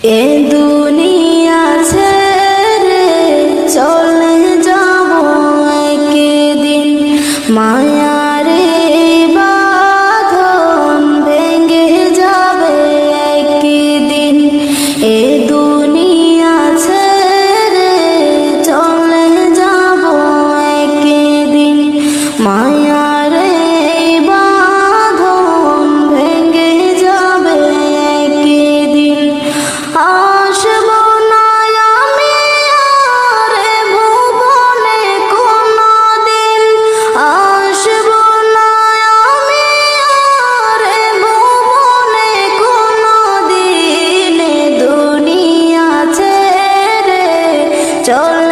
এ দুনিয়া ছেড়ে চলে যাব একদিন মায়ের চল